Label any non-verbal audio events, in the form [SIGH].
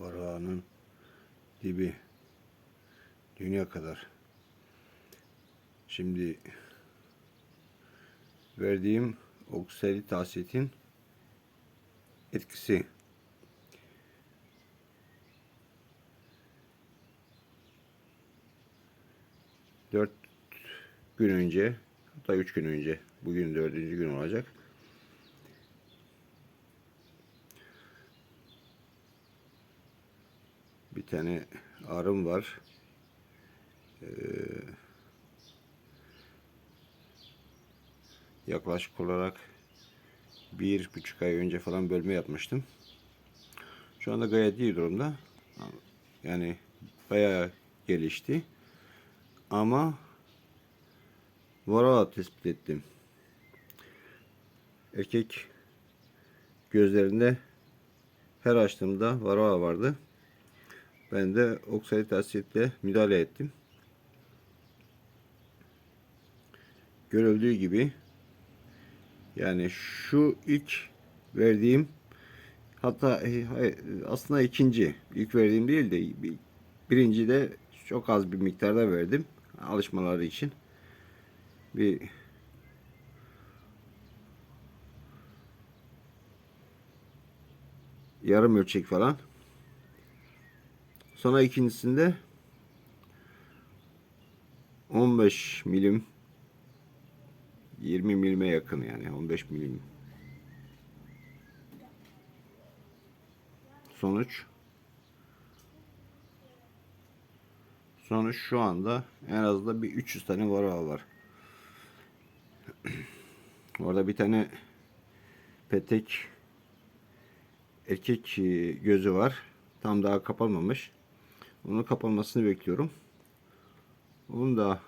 Varanın dibi. Dünya kadar. Şimdi verdiğim oksalit asetin etkisi. Dört gün önce hatta üç gün önce bugün dördüncü gün olacak. Bir tane arım var. Ee, yaklaşık olarak bir buçuk ay önce falan bölme yapmıştım. Şu anda gayet iyi durumda. Yani bayağı gelişti. Ama varroa tespit ettim. Erkek gözlerinde her açtığımda varroa vardı. Ben de oksalit asitle müdahale ettim. Görüldüğü gibi yani şu ilk verdiğim hatta e, aslında ikinci ilk verdiğim değil de bir- birinci de çok az bir miktarda verdim alışmaları için. Bir yarım ölçek falan. Sonra ikincisinde 15 milim 20 milime yakın yani 15 milim. Sonuç Sonuç şu anda en az bir 300 tane varroa var. [CLEARS THROAT] Orada bir tane petek erkek e, gözü var. Tam daha kapanmamış. Onun kapanmasını bekliyorum. Onun da